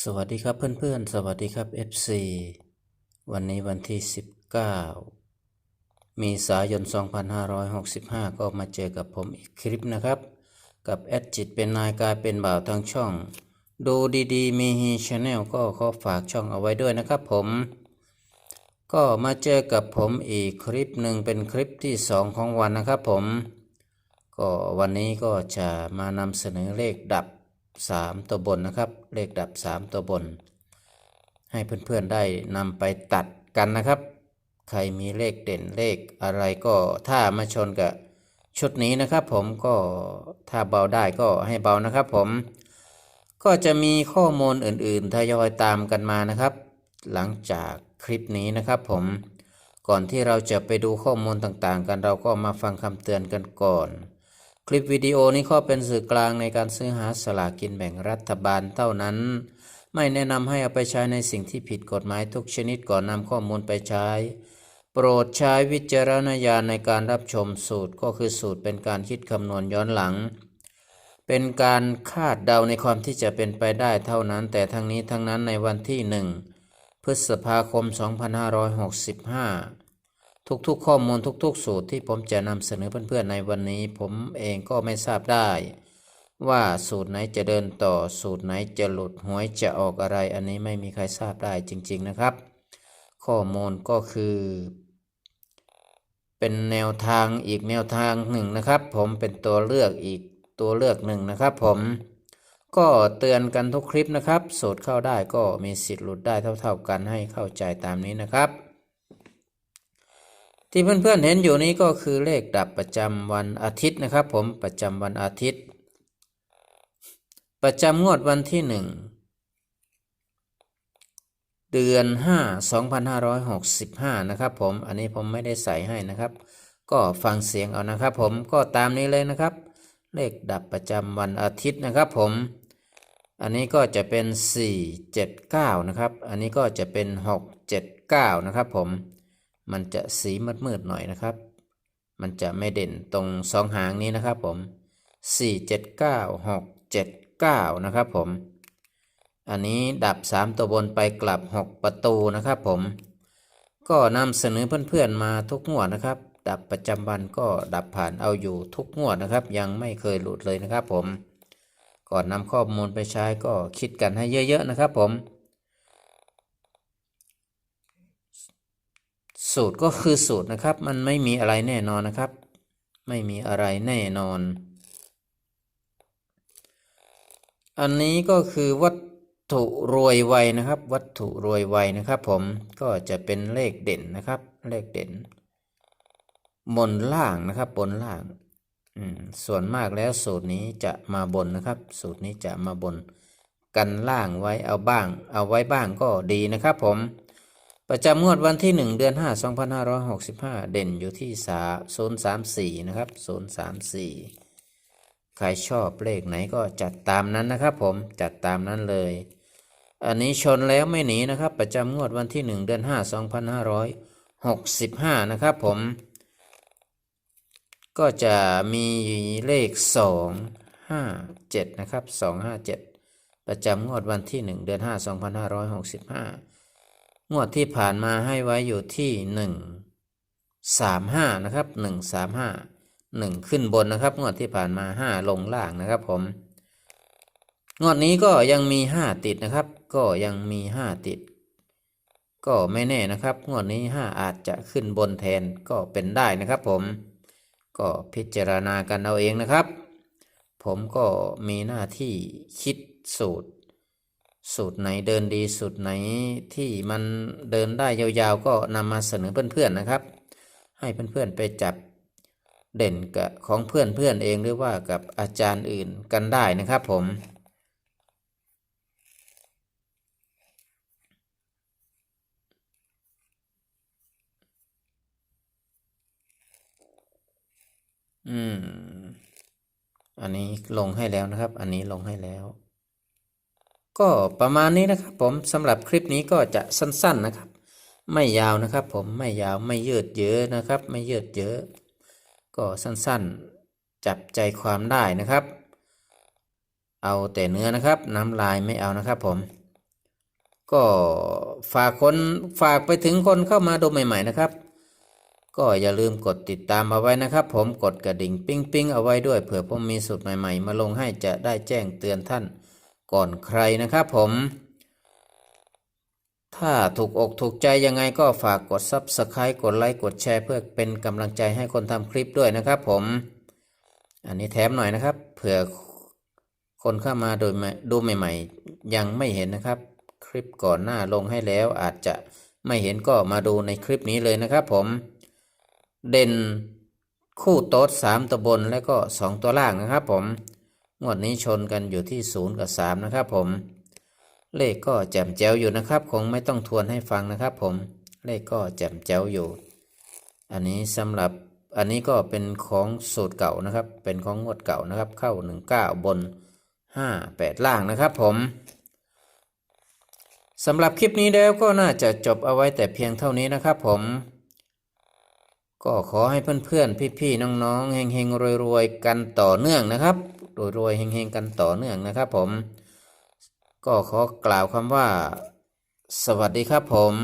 สวัสดีครับเพื่อนๆ สวัสดีครับ FC วันนี้วันที่ 19 มีสายน 2565 ก็มาเจอกับผมอีกคลิปนะครับ กับแอดจิตเป็นนายกายเป็นบ่าวทางช่อง ดูดีๆ มีฮีชาแนลก็ขอฝากช่องเอาไว้ด้วยนะครับผม ก็มาเจอกับผมอีกคลิปหนึ่งเป็นคลิปที่ 2 ของวันนะครับผม ก็วันนี้ก็จะมานำเสนอเลขดับ 3 ตัวบนนะครับ เลขดับ 3 ตัวบน ให้เพื่อนๆได้นำไปตัดกันนะครับ ใครมีเลขเด่นเลขอะไรก็ถ้ามาชนกับชุดนี้นะครับ ผมก็ถ้าเบาได้ก็ให้เบานะครับ ผมก็จะมีข้อมูลอื่นๆทยอยตามกันมานะครับ หลังจากคลิปนี้นะครับ ผมก่อนที่เราจะไปดูข้อมูลต่างๆ กันเราก็มาฟังคำเตือนกันก่อน คลิปวิดีโอนี้ก็เป็นสื่อกลางในการซื้อหาสลากกินแบ่งรัฐบาลเท่านั้น ไม่แนะนำให้เอาไปใช้ในสิ่งที่ผิดกฎหมายทุกชนิดก่อนนำข้อมูลไปใช้ โปรดใช้วิจารณญาณในการรับชมสูตรก็คือสูตรเป็นการคิดคำนวณย้อนหลัง เป็นการคาดเดาในความที่จะเป็นไปได้เท่านั้น แต่ทั้งนี้ทั้งนั้นในวันที่หนึ่งพฤษภาคม 2565 ทุกๆ ข้อมูลทุก ๆ สูตรที่ผมจะนำเสนอเพื่อนๆในวันนี้ ผมเองก็ไม่ทราบได้ ว่าสูตรไหนจะเดินต่อสูตรไหนจะหลุดหวยจะออกอะไร อันนี้ไม่มีใครทราบได้จริง ๆนะครับ ข้อมูลก็คือ เป็นแนวทางอีกแนวทางหนึ่งนะครับ ผมเป็นตัวเลือกอีกตัวเลือกหนึ่งนะครับผมก็เตือนกันทุกคลิปนะครับ สูตรเข้าได้ก็มีสิทธิ์หลุดได้เท่า ๆกันให้เข้าใจตามนี้นะครับ ที่เพื่อนๆเห็นอยู่นี้ก็คือเลขดับประจำวันอาทิตย์นะครับ ผมประจำวันอาทิตย์ ประจำงวดวันที่หนึ่งเดือนห้าสองพันห้าร้อยหกสิบห้านะครับผม อันนี้ผมไม่ได้ใส่ให้นะครับ ก็ฟังเสียงเอานะครับผม ก็ตามนี้เลยนะครับ เลขดับประจำวันอาทิตย์นะครับผม อันนี้ก็จะเป็นสี่เจ็ดเก้านะครับ อันนี้ก็จะเป็นหกเจ็ดเก้านะครับผม มันจะสีมืดๆหน่อยนะครับ มันจะไม่เด่นตรงสองหางนี้นะครับผมสี่เจ็ดเก้าหกเจ็ดเก้านะครับผม อันนี้ดับสามตัวบนไปกลับหกประตูนะครับผม ก็นำเสนอเพื่อนๆมาทุกงวดนะครับ ดับประจำวันก็ดับผ่านเอาอยู่ทุกงวดนะครับ ยังไม่เคยหลุดเลยนะครับผม ก่อนนำข้อมูลไปใช้ก็คิดกันให้เยอะๆนะครับผม สูตรก็คือสูตรนะครับ มันไม่มีอะไรแน่นอนนะครับ ไม่มีอะไรแน่นอน อันนี้ก็คือวัตถุรวยไวนะครับ วัตถุรวยไวนะครับ ผมก็จะเป็นเลขเด่นนะครับ เลขเด่น บนล่างนะครับ บนล่างส่วนมากแล้วสูตรนี้จะมาบนนะครับ สูตรนี้จะมาบน กันล่างไว้เอาบ้าง เอาไว้บ้างก็ดีนะครับผม ประจำงวดวันที่ 1 เดือน 5 2565 เด่นอยู่ที่3 034 นะครับ 034 ใครชอบเลขไหนก็จัดตามนั้นนะครับผมจัดตามนั้นเลย อันนี้ชนแล้วไม่หนีนะครับ ประจำงวดวันที่ 1 เดือน 5 2565 นะครับผม ก็จะมีเลข 2 5 7 นะครับ 257 ประจำงวดวันที่ 1 เดือน 5 2565 งวดที่ผ่านมาให้ไว้อยู่ที่1 3 5นะครับ1 3 5 1ขึ้นบนนะครับงวดที่ผ่านมา5ลงล่างนะครับผม งวดนี้ก็ยังมี5ติดนะครับ ก็ยังมี5ติด ก็ไม่แน่นะครับ งวดนี้5อาจจะขึ้นบนแทนก็เป็นได้นะครับผม ก็พิจารณากันเอาเองนะครับ ผมก็มีหน้าที่คิดสูตร สูตรไหนเดินดีสูตรไหนที่มันเดินได้ยาวๆ ก็นำมาเสนอเพื่อนๆนะครับ ให้เพื่อนๆไปจับเด่นกับของเพื่อนๆเองหรือว่ากับอาจารย์อื่นกันได้นะครับผมอืม อันนี้ลงให้แล้วนะครับ อันนี้ลงให้แล้ว ก็ประมาณนี้นะครับผมสำหรับคลิปนี้ก็จะสั้นๆนะครับ ไม่ยาวนะครับ ผมไม่ยาวไม่ยืดเยอะนะครับ ไม่ยืดเยอะ ก็สั้นๆ จับใจความได้นะครับ เอาแต่เนื้อนะครับ น้ำลายไม่เอานะครับ ผม ก็ฝากคนฝากไปถึงคนเข้ามาดูใหม่ ๆนะครับ ก็อย่าลืมกดติดตามเอาไว้นะครับ ผมกดกระดิ่งปิ้งปิ้งๆเอาไว้ด้วยเผื่อผมมีสูตรใหม่ ๆ มาลงให้จะได้แจ้งเตือนท่าน ก่อนใครนะครับผม ถ้าถูกอกถูกใจยังไงก็ฝากกด Subscribe กดไลค์กดแชร์เพื่อเป็นกำลังใจให้คนทำคลิปด้วยนะครับผม อันนี้แถมหน่อยนะครับ เผื่อคนเข้ามาโดยดูใหม่ ๆ ยังไม่เห็นนะครับ คลิปก่อนหน้าลงให้แล้วอาจจะไม่เห็นก็มาดูในคลิปนี้เลยนะครับผม เด่นคู่โต๊ดสามตัวบนและก็สองตัวล่างนะครับผม งวดนี้ชนกันอยู่ที่ศูนย์กับสามนะครับผม เลขก็แจ่มแจ๋วอยู่นะครับ คงไม่ต้องทวนให้ฟังนะครับผม เลขก็แจ่มแจ๋วอยู่ อันนี้สำหรับอันนี้ก็เป็นของสูตรเก่านะครับ เป็นของงวดเก่านะครับ เข้าหนึ่งเก้าบนห้าแปดล่างนะครับผมสำหรับคลิปนี้แล้วก็น่าจะจบเอาไว้แต่เพียงเท่านี้นะครับผม ก็ขอให้เพื่อนๆ พี่ๆ น้องๆ เฮงๆ รวยๆ กันต่อเนื่องนะครับ รวยๆเฮงๆกันต่อเนื่องนะครับผม ก็ขอกล่าวคำว่า สวัสดีครับผม